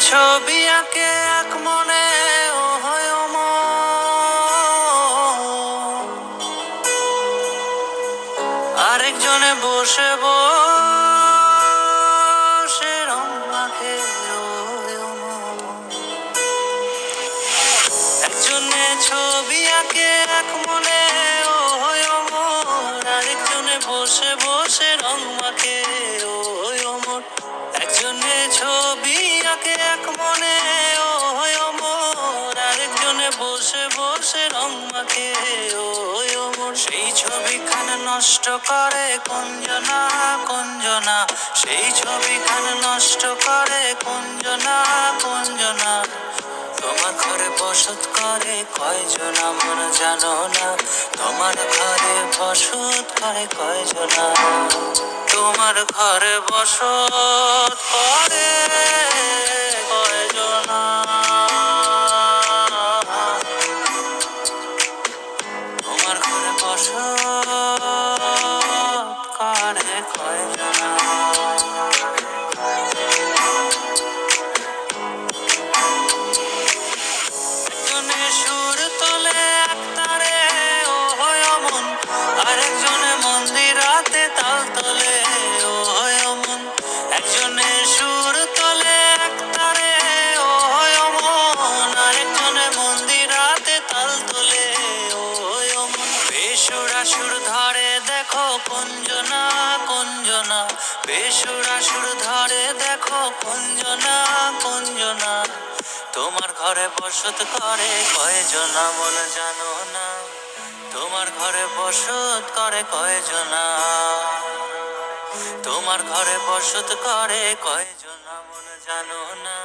ছবি আঁকে এক মনে, ও হয়। আরেকজনে বসে বসে রং মাখে একজনে ছবি আঁকে এক মনে, ও হয় আরেকজনে বসে বসে রং মাখে ও বসে বসে রং মাখে ও হয় অমর। সেই ছবিখান নষ্ট করে কঞ্জনা কঞ্জনা। সেই ছবিখান নষ্ট করে কঞ্জনা কঞ্জনা। তোমার ঘরে বসত করে কয়জন আমার জানো না? তোমার ঘরে বসত করে কয়জনা? তোমার ঘরে বসত করে বসত বেসুরা সুর ধরে দেখো কঞ্জনা কঞ্জনা। বেসুরা সুর ধরে দেখো কঞ্জনা কঞ্জনা। তোমার ঘরে বসত করে কয়জনা মন জানো না? তোমার ঘরে বসত করে কয়জনা? তোমার ঘরে বসত করে কয়জনা মন জানো না?